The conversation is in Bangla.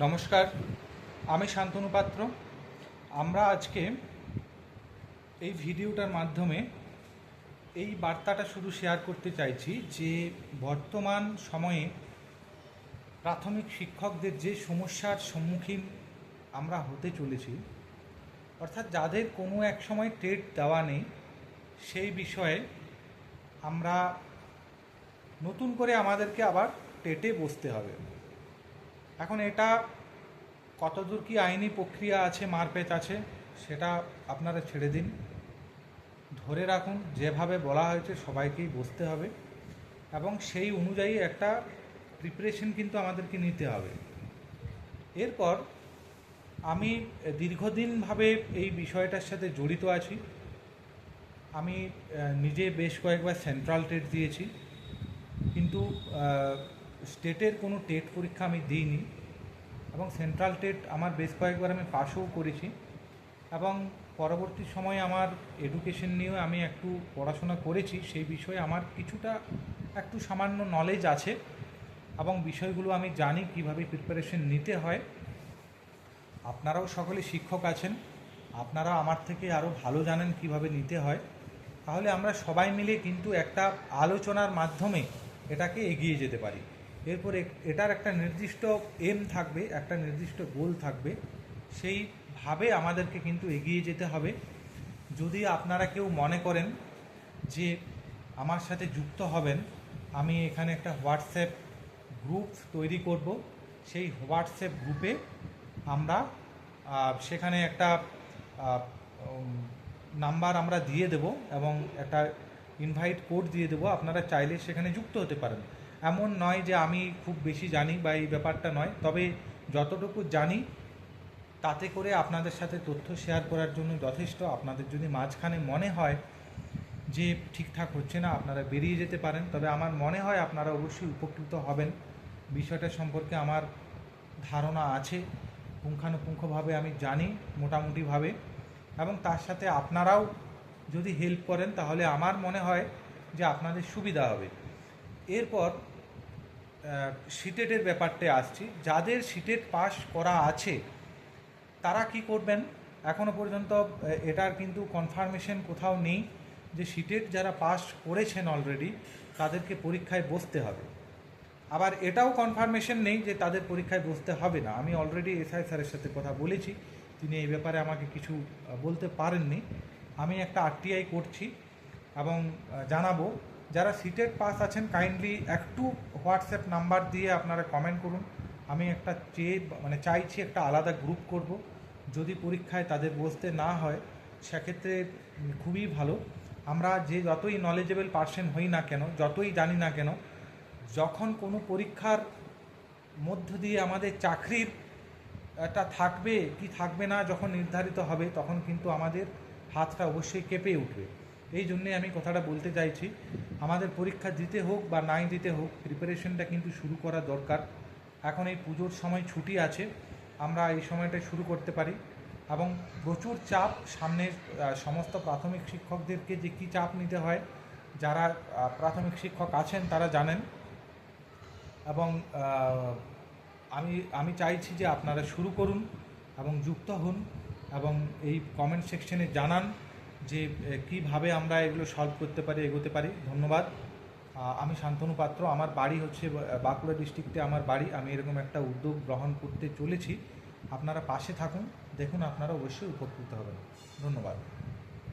নমস্কার, আমি শান্তনু পাত্র। আমরা আজকে এই ভিডিওটার মাধ্যমে এই বার্তাটা শুধু শেয়ার করতে চাইছি যে বর্তমান সময়ে প্রাথমিক শিক্ষকদের যে সমস্যার সম্মুখীন আমরা হতে চলেছি, অর্থাৎ যাদের কোনো এক সময় টেট দেওয়া নেই, সেই বিষয়ে আমরা নতুন করে আমাদেরকে আবার টেটে বসতে হবে। এখন এটা কতদূর কি আইনি প্রক্রিয়া আছে মারপেচ আছে, সেটা আপনারা ছেড়ে দিন। ধরে রাখুন, যেভাবে বলা হয়েছে সবাইকেই বসতে হবে এবং সেই অনুযায়ী একটা প্রিপারেশন কিন্তু আমাদেরকে নিতে হবে। এরপর আমি দীর্ঘদিনভাবে এই বিষয়টার সাথে জড়িত আছি। আমি নিজে বেশ কয়েকবার সেন্ট্রাল টেট দিয়েছি। কিন্তু স্টেটের কোনো টেট পরীক্ষা আমি দিইনি এবং সেন্ট্রাল টেট আমার বেশ কয়েকবার আমি পাসও করেছি এবং পরবর্তী সময়ে আমার এডুকেশন নিয়েও আমি একটু পড়াশোনা করেছি, সেই বিষয়ে আমার কিছুটা একটু সামান্য নলেজ আছে এবং বিষয়গুলো আমি জানি কীভাবে প্রিপারেশন নিতে হয়। আপনারাও সকলে শিক্ষক আছেন, আপনারা আমার থেকে আরও ভালো জানেন কীভাবে নিতে হয়। তাহলে আমরা সবাই মিলে কিন্তু একটা আলোচনার মাধ্যমে এটাকে এগিয়ে যেতে পারি। এরপর এটার একটা নির্দিষ্ট এম থাকবে, একটা নির্দিষ্ট গোল থাকবে। সেইভাবে আমাদেরকে কিন্তু এগিয়ে যেতে হবে। যদি আপনারা কেউ মনে করেন যে আমার সাথে যুক্ত হবেন, আমি এখানে একটা হোয়াটসঅ্যাপ গ্রুপ তৈরি করব। সেই হোয়াটসঅ্যাপ গ্রুপে আমরা সেখানে একটা নাম্বার আমরা দিয়ে দেব এবং একটা ইনভাইট কোড দিয়ে দেবো, আপনারা চাইলে সেখানে যুক্ত হতে পারেন। এমন নয় যে আমি খুব বেশি জানি বা এই ব্যাপারটা নয়, তবে যতটুকু জানি, তাতে করে আপনাদের সাথে তথ্য শেয়ার করার জন্য যথেষ্ট। আপনাদের যদি মাঝখানে মনে হয় যে ঠিকঠাক হচ্ছে না, আপনারা বেরিয়ে যেতে পারেন। তবে আমার মনে হয় আপনারা অবশ্যই উপকৃত হবেন। বিষয়টা সম্পর্কে আমার ধারণা আছে, পুঙ্খানুপুঙ্খভাবে আমি জানি মোটামুটিভাবে। এবং তার সাথে আপনারাও যদি হেল্প করেন, তাহলে আমার মনে হয় যে আপনাদের সুবিধা হবে। এরপর সিটেটের ব্যাপারটা আসছি। যাদের সিটেট পাস করা আছে, তারা কি করবেন? এখনও পর্যন্ত এটার কিন্তু কনফার্মেশন কোথাও নেই যে সিটেট যারা পাস করেছেন অলরেডি তাদেরকে পরীক্ষায় বসতে হবে। আবার এটাও কনফার্মেশন নেই যে তাদের পরীক্ষায় বসতে হবে না। আমি অলরেডি এসআই স্যারের সাথে কথা বলেছি। তিনি এই ব্যাপারে আমাকে কিছু বলতে পারেননি। আমি একটা আরটিআই করছি এবং জানাব। যারা সিটেট পাস আছেন কাইন্ডলি একটু হোয়াটসঅ্যাপ নাম্বার দিয়ে আপনারা কমেন্ট করুন। আমি একটা চেয়ে মানে চাইছি একটা আলাদা গ্রুপ করব। যদি পরীক্ষায় তাদের বসতে না হয়, সেক্ষেত্রে খুবই ভালো। আমরা যে যতই নলেজেবল পার্সন হই না কেন, যতই জানি না কেন, যখন কোনো পরীক্ষার মধ্য দিয়ে আমাদের চাকরির একটা থাকবে, কি থাকবে না যখন নির্ধারিত হবে, তখন কিন্তু আমাদের হাতটা অবশ্যই কেঁপে উঠবে। এই জন্যে আমি কথাটা বলতে চাইছি, আমাদের পরীক্ষা দিতে হোক বা নাই দিতে হোক প্রিপারেশনটা কিন্তু শুরু করা দরকার। এখন এই পুজোর সময় ছুটি আছে, আমরা এই সময়টা শুরু করতে পারি এবং প্রচুর চাপ সামনের সমস্ত প্রাথমিক শিক্ষকদেরকে যে কী চাপ নিতে হয়, যারা প্রাথমিক শিক্ষক আছেন তারা জানেন। এবং আমি আমি চাইছি যে আপনারা শুরু করুন এবং যুক্ত হন। এবং এই কমেন্ট সেকশনে জানান যে কীভাবে আমরা এগুলো সলভ করতে পারি, এগোতে পারি। ধন্যবাদ। আমি শান্তনু পাত্র। আমার বাড়ি হচ্ছে বাঁকুড়া ডিস্ট্রিক্টে আমার বাড়ি, আমি এরকম একটা উদ্যোগ গ্রহণ করতে চলেছি। আপনারা পাশে থাকুন। দেখুন, আপনারা অবশ্যই উপকৃত হবেন। ধন্যবাদ।